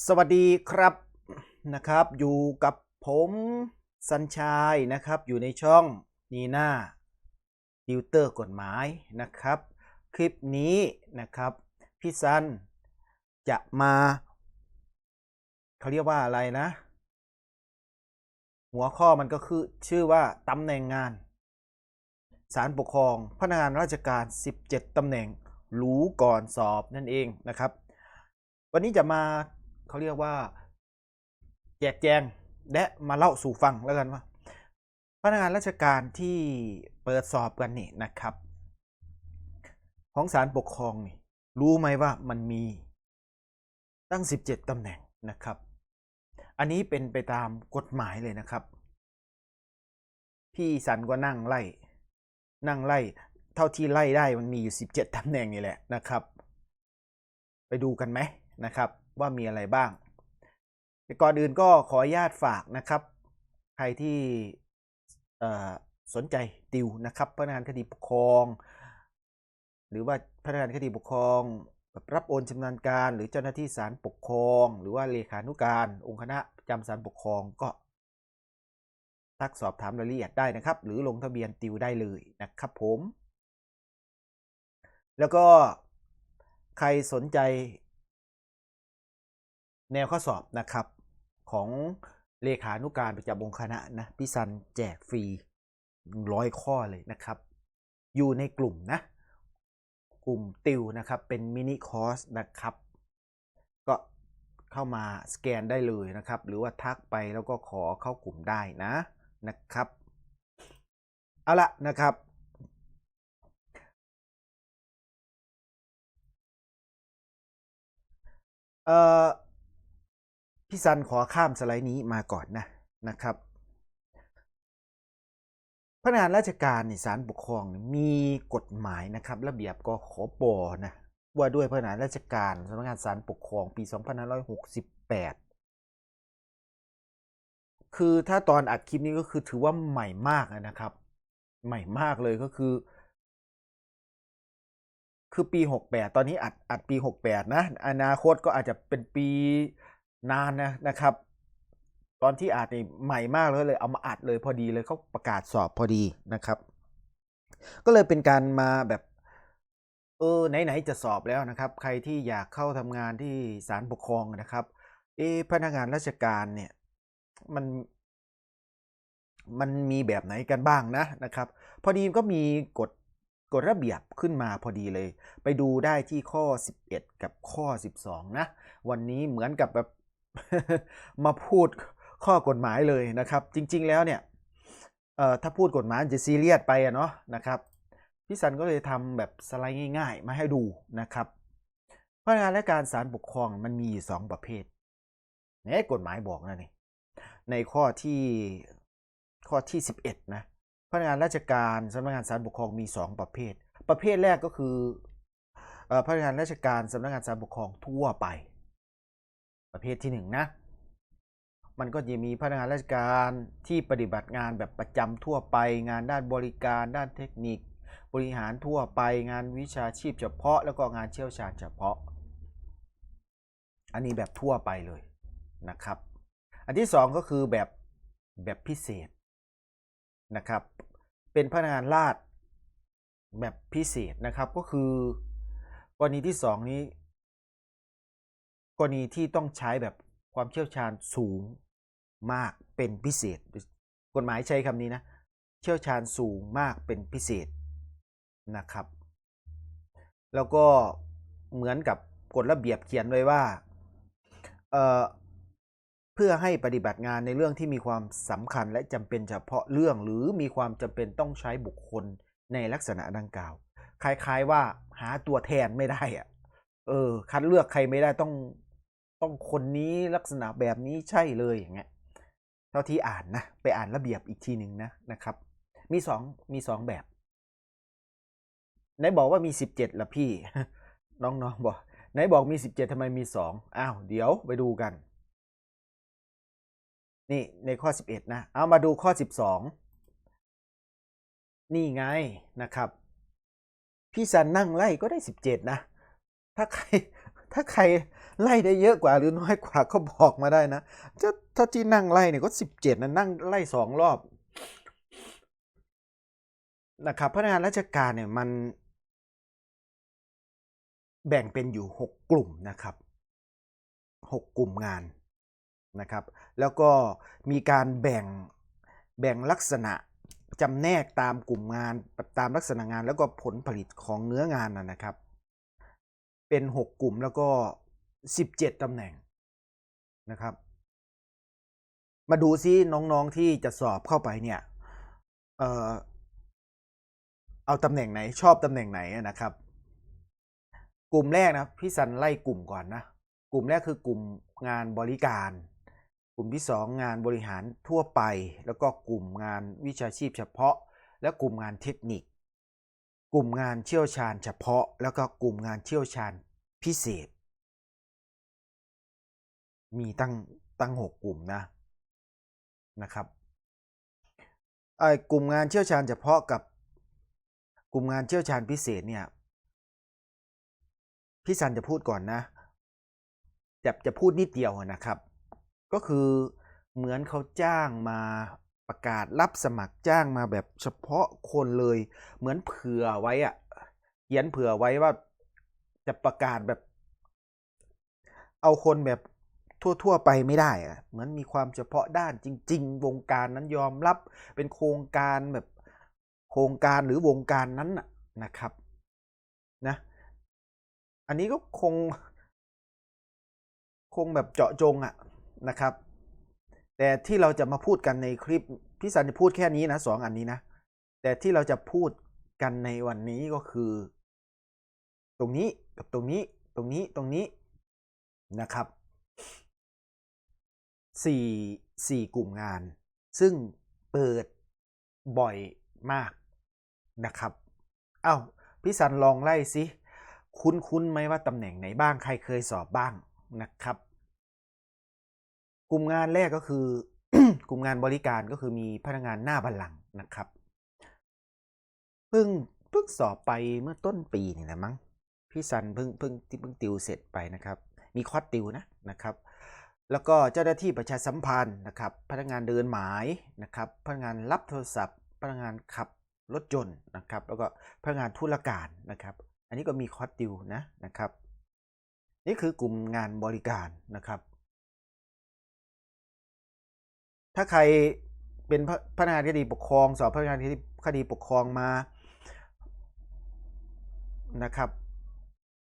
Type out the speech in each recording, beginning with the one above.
สวัสดีครับนะครับอยู่กับผมสัญชัยนะครับอยู่ในช่องนีน่าติวเตอร์กฎหมายนะครับ คลิปนี้นะครับพี่ซันจะมาเขาเรียกว่าอะไรนะ หัวข้อมันก็คือชื่อว่าตำแหน่งงานศาลปกครองพนักงานราชการ 17ตำแหน่งรู้ก่อนสอบนั่นเองนะครับ วันนี้จะมา เขาเรียกว่า แจกแจงและมาเล่าสู่ฟังแล้วกันว่าพนักงานราชการที่เปิดสอบกันนี่นะครับ ของศาลปกครองนี่รู้ไหมว่ามันมีตั้ง 17ตำแหน่งนะครับ อันนี้เป็นไปตามกฎหมายเลยนะครับ พี่สันก็นั่งไล่ นั่งไล่ เท่าที่ไล่ได้มันมีอยู่ 17ตำแหน่งนี่แหละนะครับ ไปดูกันไหมนะครับ ว่ามีอะไรบ้างแต่ก่อนอื่นก็ขออนุญาตฝากนะครับ ใครที่สนใจติวนะครับพนักงานคดีปกครอง หรือว่าพนักงานคดีปกครองแบบรับโอนชำนาญการ หรือเจ้าหน้าที่ศาลปกครอง หรือว่าเลขานุการ องค์คณะประจำศาลปกครองก็ทักสอบถามรายละเอียดได้นะครับ หรือลงทะเบียนติวได้เลยนะครับผม แล้วก็ใครสนใจ แนวข้อสอบนะครับของเลขานุการประจำองค์คณะนะพี่ซันแจกฟรีร้อยข้อเลยนะครับ อยู่ในกลุ่มนะ กลุ่มติวนะครับ เป็นมินิคอร์สนะครับ ก็เข้ามาสแกนได้เลยนะครับ หรือว่าทักไปแล้วก็ขอเข้ากลุ่มได้นะนะครับ เอาละนะครับ เอ่อ พี่ซันขอข้ามสไลด์นี้มาก่อนนะนะครับพนักงานราชการในศาลปกครองมีกฎหมายนะครับ ระเบียบกขปนะว่าด้วยพนักงานราชการสำนักงานศาลปกครองปี2568 คือถ้าตอนอัดคลิปนี้ก็คือถือว่าใหม่มากนะครับ ใหม่มากเลยก็คือ คือปี 68 ตอนนี้อัดอัดปี 68 นะ อนาคตก็อาจจะเป็นปี นานนะนะครับ ตอนที่อัดนี่ใหม่มากเลยเลยเอามาอัดเลยพอดีเลยเขาประกาศสอบพอดีนะครับ ก็เลยเป็นการมาแบบเออไหนๆจะสอบแล้วนะครับ ใครที่อยากเข้าทำงานที่ศาลปกครองนะครับเอพนักงานราชการเนี่ยมันมันมีแบบไหนกันบ้างนะนะครับ พอดีก็มีกฎกฎระเบียบขึ้นมาพอดีเลย ไปดูได้ที่ข้อ 11 กับข้อ 12 นะ วันนี้เหมือนกับแบบ มาพูดข้อกฎหมายเลยนะครับ จริง ๆ แล้วเนี่ยเอ่อถ้าพูดกฎหมายจะซีเรียสไปอะเนาะนะครับพี่สันก็เลยทำแบบสไลด์ง่าย ๆ มาให้ดูนะครับพนักงานและการศาลปกครองมันมีอยู่สองประเภทเนี่ยกฎหมายบอกนะนี่ในข้อที่ข้อที่ 11นะพนักงานราชการสำนักงานศาลปกครองมี 2 ประเภท ประเภทแรกก็คือเอ่อพนักงานราชการสำนักงานศาลปกครองทั่วไป ประเภทที่1นนะมันก็จะมีพนักงานราชการที่ปฏิบัติงานแบบประจำทั่วไป งานด้านบริการ ด้านเทคนิค บริหารทั่วไป งานวิชาชีพเฉพาะ แล้วก็งานเชี่ยวชาญเฉพาะ อันนี้แบบทั่วไปเลยนะครับ อันที่สองก็คือแบบแบบพิเศษนะครับ เป็นพนักงานราษฎรแบบพิเศษนะครับก็คือกรณีที่สองนี้ รณีที่ต้องใช้แบบความเชี่ยวชาญสูงมากเป็นพิเศษ กฎหมายใช้คำนี้นะ เชี่ยวชาญสูงมากเป็นพิเศษนะครับ แล้วก็เหมือนกับกฎระเบียบเขียนไว้ว่าเเพื่อให้ปฏิบัติงานในเรื่องที่มีความสำคัญและจำเป็นเฉพาะเรื่องหรือมีความจำเป็นต้องใช้บุคคลในลักษณะดังกล่าว คล้ายๆว่าหาตัวแทนไม่ได้อะเออ คัดเลือกใครไม่ได้ต้อง ต้องคนนี้ลักษณะแบบนี้ใช่เลยอย่างเงี้ยเท่าที่อ่านนะไปอ่านระเบียบอีกทีหนึ่งนะนะครับ มีสองมีสองแบบไหนบอกว่ามีสิบเจ็ดละพี่ น้องๆบอกไหนบอกมีสิบเจ็ดทำไมมีสองอ้าวเดี๋ยวไปดูกัน นี่ในข้อ11นะเอามาดูข้อ12นี่ไงนะครับ พี่สันนั่งไล่ก็ได้17นะ ถ้าใครถ้าใคร ไล่ได้เยอะกว่าหรือน้อยกว่าก็บอกมาได้นะถ้าถ้าที่นั่งไล่เนี่ยก็สิบเจ็ดนะนั่งไล่สองรอบนะครับพนักงานราชการเนี่ยมัน แบ่งเป็นอยู่หกกลุ่มนะครับหกกลุ่มงานนะครับ แล้วก็มีการแบ่งแบ่งลักษณะจำแนกตามกลุ่มงานตามลักษณะงานแล้วก็ผลผลิตของเนื้องานนะนะครับ เป็นหกกลุ่มแล้วก็ สิบเจ็ดตำแหน่งนะครับ มาดูซิน้องๆที่จะสอบเข้าไปเนี่ยเออเอาตำแหน่งไหนชอบตำแหน่งไหนนะครับ กลุ่มแรกนะพี่สันไล่กลุ่มก่อนนะกลุ่มแรกคือกลุ่มงานบริการ กลุ่มที่สองงานบริหารทั่วไป แล้วก็กลุ่มงานวิชาชีพเฉพาะ และกลุ่มงานเทคนิค กลุ่มงานเชี่ยวชาญเฉพาะ แล้วก็กลุ่มงานเชี่ยวชาญพิเศษ มีตั้งตั้งหกกลุ่มนะนะครับไอ้กลุ่มงานเชี่ยวชาญเฉพาะกับกลุ่มงานเชี่ยวชาญพิเศษเนี่ยพี่ซันจะพูดก่อนนะจะจะพูดนิดเดียวนะครับ ก็คือเหมือนเขาจ้างมาประกาศรับสมัครจ้างมาแบบเฉพาะคนเลย เหมือนเผื่อไว้อะเขียนเผื่อไว้ว่าจะประกาศแบบ เอาคนแบบ ทั่ว ๆ ไปไม่ได้อะเหมือนมีความเฉพาะด้านจริง ๆ วงการนั้นยอมรับเป็นโครงการแบบโครงการหรือวงการนั้นนะนะครับนะอันนี้ก็คง คงแบบเจาะจงอะนะครับ แต่ที่เราจะมาพูดกันในคลิปพี่สันจะพูดแค่นี้นะสองอันนี้นะ แต่ที่เราจะพูดกันในวันนี้ก็คือ ตรงนี้กับตรงนี้ตรงนี้ตรงนี้นะครับ สี่สี่กลุ่มงาน ซึ่งเปิดบ่อยมากนะครับเอ้าพี่สันลองไล่สิคุ้นคุ้นไหมว่าตำแหน่งไหนบ้างใครเคยสอบบ้างนะครับ กลุ่มงานแรกก็คือ กลุ่มงานบริการก็คือมีพนักงานหน้าบัลลังก์นะครับเพิ่งเพิ่งสอบไปเมื่อต้นปีนี่แหละมั้งพี่ซันเพิ่งเพิ่งที่เพิ่งติวเสร็จไปนะครับ มีคอร์สติวนะนะครับ แล้วก็เจ้าหน้าที่ประชาสัมพันธ์นะครับพนักงานเดินหมายนะครับพนักงานรับโทรศัพท์ พนักงานขับรถยนต์นะครับแล้วก็พนักงานธุรการนะครับ อันนี้ก็มีคอร์สติวนะนะครับ นี่คือกลุ่มงานบริการนะครับ ถ้าใครเป็นพนักงานคดีปกครอง สอบพนักงานคดีคดีปกครองมานะครับ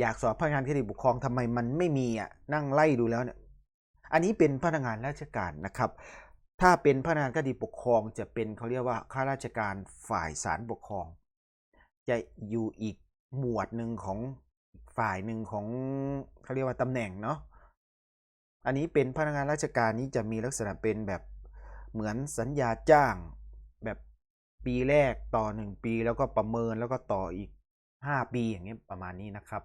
อยากสอบพนักงานคดีปกครองทำไมมันไม่มีอะนั่งไล่ดูแล้วเนี่ย อันนี้เป็นพนักงานราชการนะครับ ถ้าเป็นพนักงานคดีปกครองจะเป็นเขาเรียกว่าข้าราชการฝ่ายศาลปกครอง จะอยู่อีกหมวดหนึ่งของฝ่ายหนึ่งของเขาเรียกว่าตำแหน่งเนาะ อันนี้เป็นพนักงานราชการนี้จะมีลักษณะเป็นแบบเหมือนสัญญาจ้างแบบปีแรกต่อหนึ่งปีแล้วก็ประเมินแล้วก็ต่ออีกห้าปีอย่างเงี้ยประมาณนี้นะครับ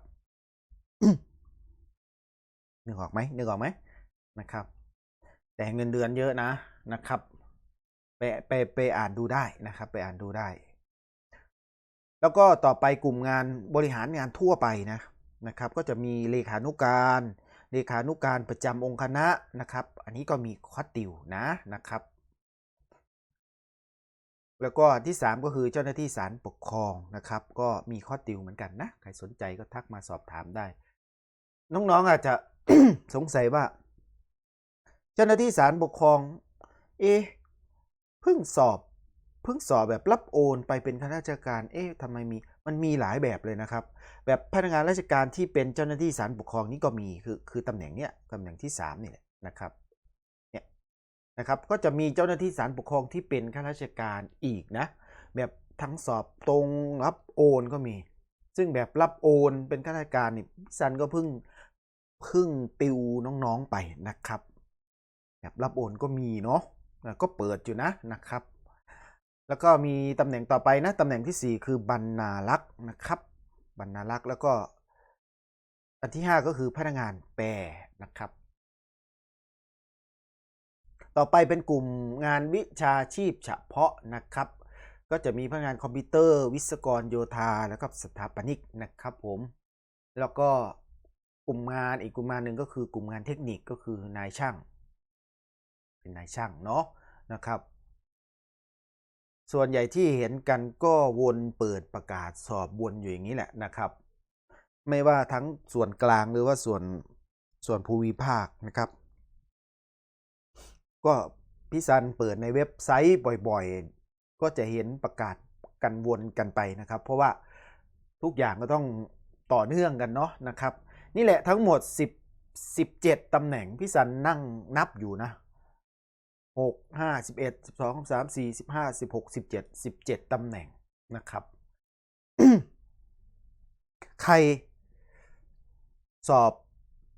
นึกออกไหมนึกออกไหม นะครับ แต่เงินเดือนเยอะนะนะครับไปไปไปอ่านดูได้นะครับ ไปอ่านดูได้ แล้วก็ต่อไปกลุ่มงานบริหารงานทั่วไปนะนะครับ ก็จะมีเลขานุการเลขานุการประจำองค์คณะนะครับ อันนี้ก็มีคอติวนะนะครับ แล้วก็ที่ 3 ก็คือเจ้าหน้าที่ศาลปกครองนะครับ ก็มีคอติวเหมือนกันนะ ใครสนใจก็ทักมาสอบถามได้ น้องๆอาจจะสงสัยว่า เจ้าหน้าที่ศาลปกครอง เอ๊ะเพิ่งสอบเพิ่งสอบแบบรับโอนไปเป็นข้าราชการ เอ๊ะทำไมมี มันมีหลายแบบเลยนะครับ แบบพนักงานราชการที่เป็นเจ้าหน้าที่ศาลปกครองนี่ก็มี คือ คือตำแหน่งเนี้ยตำแหน่งที่สามนี่แหละนะครับ เนี่ยนะครับ ก็จะมีเจ้าหน้าที่ศาลปกครองที่เป็นข้าราชการอีกนะ แบบทั้งสอบตรงรับโอนก็มี ซึ่งแบบรับโอนเป็นข้าราชการนี่ซันก็เพิ่งเพิ่งติวน้องๆไปนะครับ แบบรับโอนก็มีเนาะก็เปิดอยู่นะนะครับ แล้วก็มีตำแหน่งต่อไปนะตำแหน่งที่ 4 คือบรรณารักษ์นะครับบรรณารักษ์แล้วก็อันที่ 5 ก็คือพนักงานแปลนะครับ ต่อไปเป็นกลุ่มงานวิชาชีพเฉพาะนะครับ ก็จะมีพนักงานคอมพิวเตอร์ วิศกรโยธาแล้วก็สถาปนิกนะครับผมแล้วก็กลุ่มงานอีกกลุ่มงานหนึ่งก็คือกลุ่มงานเทคนิคก็คือนายช่าง เป็นนายช่างเนาะนะครับ ส่วนใหญ่ที่เห็นกันก็วนเปิดประกาศสอบวนอยู่อย่างนี้แหละนะครับ ไม่ว่าทั้งส่วนกลางหรือว่าส่วนส่วนภูมิภาคนะครับ ก็พี่ซันเปิดในเว็บไซต์บ่อยๆ ก็จะเห็นประกาศกันวนกันไปนะครับ เพราะว่าทุกอย่างก็ต้องต่อเนื่องกันเนาะนะครับ นี่แหละทั้งหมด 10 17ตำแหน่งพี่ซันนั่งนับอยู่นะ 6 5 11 12 13 14 15 16 17 17ตำแหน่งนะครับ ใครสอบ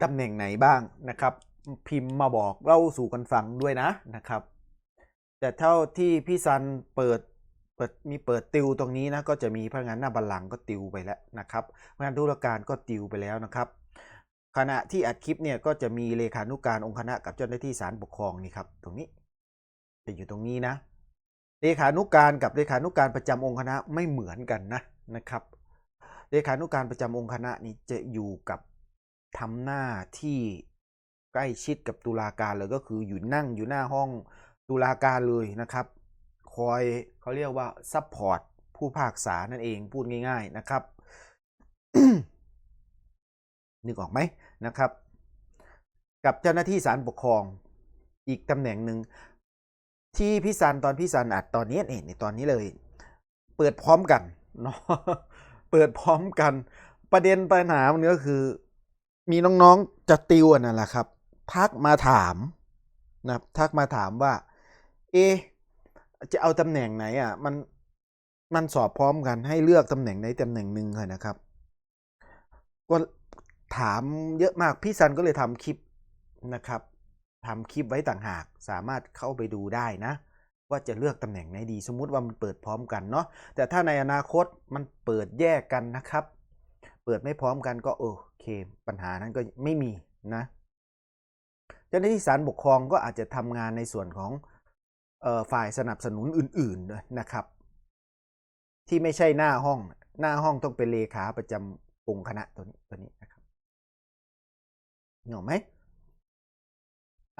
ตำแหน่งไหนบ้างนะครับ พิมพ์มาบอกเล่าสู่กันฟังด้วยนะนะครับ แต่เท่าที่พี่ซันเปิดเปิดมีเปิดติวตรงนี้นะก็จะมีพนักงานหน้าบัลลังก์ก็ติวไปแล้วนะครับพนักงานธุรการก็ติวไปแล้วนะครับ ขณะที่อัดคลิปเนี่ยก็จะมีเลขานุการองค์คณะกับเจ้าหน้าที่ศาลปกครองนี่ครับตรงนี้ จะอยู่ตรงนี้นะเลขานุการกับเลขานุการประจำองค์คณะไม่เหมือนกันนะนะครับเลขานุการประจำองค์คณะนี้จะอยู่กับทำหน้าที่ใกล้ชิดกับตุลาการเลยก็คืออยู่นั่งอยู่หน้าห้องตุลาการเลยนะครับ คอยเขาเรียกว่าซัพพอร์ตผู้พากษานั่นเองพูดง่าย ๆนะครับนึกออกไหมนะครับ กับเจ้าหน้าที่ศาลปกครอง อีกตำแหน่งหนึ่ง ที่พี่ซันตอนพี่ซันอัดตอนนี้เองในตอนนี้เลย เปิดพร้อมกันเนาะเปิดพร้อมกัน ประเด็นปัญหามันก็คือ มีน้องๆจะติวนั่นแหละครับ ทักมาถามนะทักมาถามว่า เอ จะเอาตำแหน่งไหนอะมันมันสอบพร้อมกันให้เลือกตำแหน่งไหนตำแหน่งหนึ่งค่ะนะครับก็ถามเยอะมากพี่ซันก็เลยทำคลิปนะครับ ทำคลิปไว้ต่างหากสามารถเข้าไปดูได้นะ ว่าจะเลือกตำแหน่งไหนดี สมมุติว่ามันเปิดพร้อมกันเนาะแต่ถ้าในอนาคตมันเปิดแยกกันนะครับ เปิดไม่พร้อมกันก็โอเค ปัญหานั้นก็ไม่มีนะเจ้าหน้าที่ศาลปกครองก็อาจจะทำงานในส่วนของออฝ่ายสนับสนุนอื่นๆด้วยนะครับ ที่ไม่ใช่หน้าห้องหน้าห้องต้องเป็นเลขาประจำองค์คณะตัวนี้ตัวนี้นะครับเห็นไหม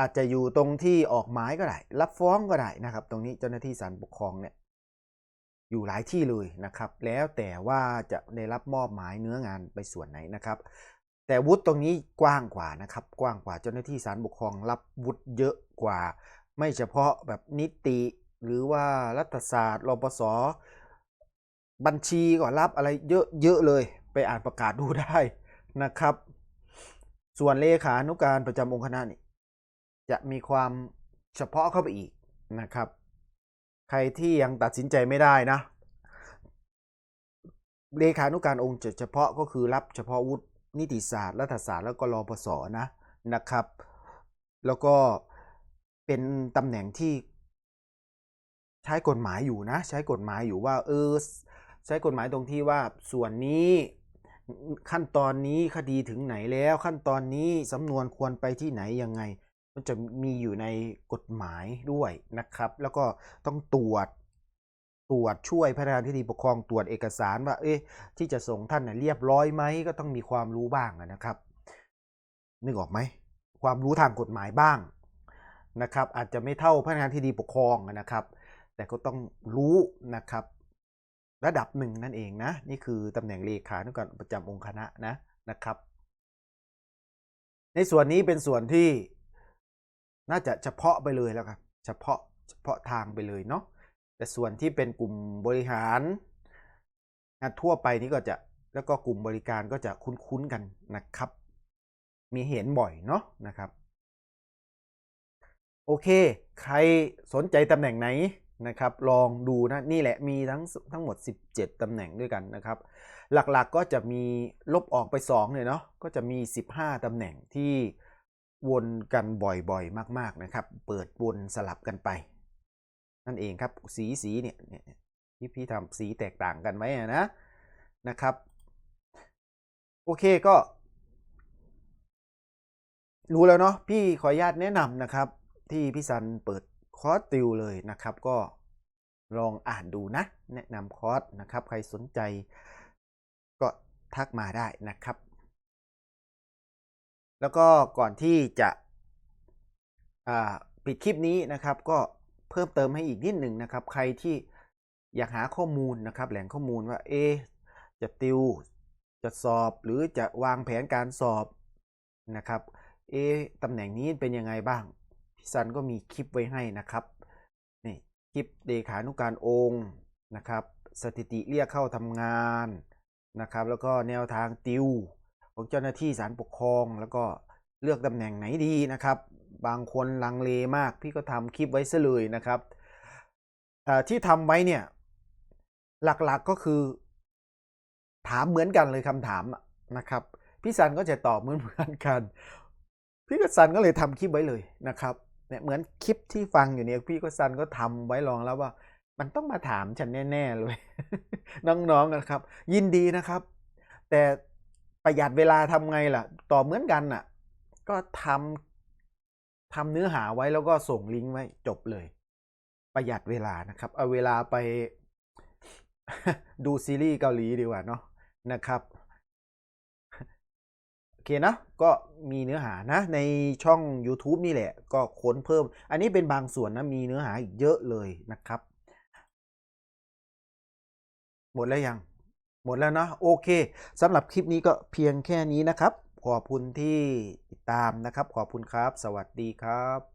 อาจจะอยู่ตรงที่ออกหมายก็ได้ รับฟ้องก็ได้นะครับ ตรงนี้เจ้าหน้าที่ศาลปกครองเนี่ยอยู่หลายที่เลยนะครับ แล้วแต่ว่าจะได้รับมอบหมายเนื้องานไปส่วนไหนนะครับ แต่วุฒิตรงนี้กว้างกว่านะครับ กว้างกว่าเจ้าหน้าที่ศาลปกครองรับวุฒิเยอะกว่า ไม่เฉพาะแบบนิติหรือว่ารัฐศาสตร์รปศบัญชีก็รับอะไรเยอะเยอะเลยไปอ่านประกาศดูได้นะครับ ส่วนเลขานุการประจำองค์คณะนี่ จะมีความเฉพาะเข้าไปอีกนะครับ ใครที่ยังตัดสินใจไม่ได้นะ เลขานุการองค์เฉพาะก็คือรับเฉพาะวุฒินิติศาสตร์รัฐศาสตร์แล้วก็รปศนะนะครับ แล้วก็เป็นตำแหน่งที่ใช้กฎหมายอยู่นะ ใช้กฎหมายอยู่ว่าเออใช้กฎหมายตรงที่ว่าส่วนนี้ขั้นตอนนี้คดีถึงไหนแล้ว ขั้นตอนนี้สำนวนควรไปที่ไหนยังไง มันจะมีอยู่ในกฎหมายด้วยนะครับ แล้วก็ต้องตรวจตรวจช่วยพนักงานที่ดีปกครองตรวจเอกสารว่า เอ๊ะที่จะส่งท่านน่ะเรียบร้อยไหมก็ต้องมีความรู้บ้างนะครับนึกออกไหมความรู้ทางกฎหมายบ้างนะครับ อาจจะไม่เท่าพนักงานที่ดีปกครองนะครับ แต่ก็ต้องรู้นะครับ ระดับหนึ่งนั่นเองนะ นี่คือตำแหน่งเลขานุการประจำองค์คณะนะนะครับ ในส่วนนี้เป็นส่วนที่ น่าจะเฉพาะไปเลยแล้วครับเฉพาะเฉพาะทางไปเลยเนาะแต่ส่วนที่เป็นกลุ่มบริหารงานทั่วไปนี่ก็จะแล้วก็กลุ่มบริการก็จะคุ้นๆกันนะครับ มีเห็นบ่อยเนาะนะครับ โอเค ใครสนใจตำแหน่งไหนนะครับ ลองดูนะ นี่แหละมีทั้งทั้งหมด 17ตำแหน่งด้วยกันนะครับ หลักๆกก็จะมีลบออกไป2เนี่ยเนาะก็จะมี 15ตำแหน่งที่ วนกันบ่อยๆ มาก ๆนะครับ เปิดวนสลับกันไป นั่นเองครับสีสีเนี่ยเนี่ยที่พี่ทำสีแตกต่างกันไหมอะนะนะครับ โอเคก็ รู้แล้วเนาะพี่ขออนุญาตแนะนำนะครับ ที่พี่ซันเปิดคอร์สติวเลยนะครับ ก็ลองอ่านดูนะ แนะนำคอร์สนะครับ ใครสนใจก็ทักมาได้นะครับ แล้วก็ก่อนที่จะปิดคลิปนี้นะครับ ก็เพิ่มเติมให้อีกนิดหนึ่งนะครับ ใครที่อยากหาข้อมูลนะครับ แหล่งข้อมูลว่าเอจะติวจะสอบหรือจะวางแผนการสอบนะครับเอตำแหน่งนี้เป็นยังไงบ้างพี่ซันก็มีคลิปไว้ให้นะครับนี่คลิปเลขานุการองค์นะครับ สถิติเรียกเข้าทำงานนะครับ แล้วก็แนวทางติว ของเจ้าหน้าที่ศาลปกครอง แล้วก็เลือกตำแหน่งไหนดีนะครับ บางคนลังเลมาก พี่ก็ทำคลิปไว้ซะเลยนะครับที่ทำไว้เนี่ยหลักๆก็คือ ถามเหมือนกันเลยคำถามนะครับพี่ซันก็จะตอบเหมือนเหมือนกัน พี่ก็ซันก็เลยทำคลิปไว้เลยนะครับเนี่ยเหมือนคลิปที่ฟังอยู่เนี่ยพี่ก็ซันก็ทำไว้รองแล้วว่า มันต้องมาถามฉันแน่ ๆ เลย น้องๆนะครับ ยินดีนะครับ แต่ ประหยัดเวลาทำไงล่ะตอบเหมือนกันน่ะ ก็ทำทำเนื้อหาไว้แล้วก็ส่งลิงก์ไว้จบเลย ประหยัดเวลานะครับ เอาเวลาไปดูซีรีส์เกาหลีดีกว่าเนาะนะครับโอเคนะก็มีเนื้อหานะในช่อง YouTube นี่แหละ ก็ค้นเพิ่ม อันนี้เป็นบางส่วนนะมีเนื้อหาอีกเยอะเลยนะครับ หมดแล้วยัง หมดแล้วนะโอเคสำหรับคลิปนี้ก็เพียงแค่นี้นะครับ ขอบคุณที่ติดตามนะครับ ขอบคุณครับ สวัสดีครับ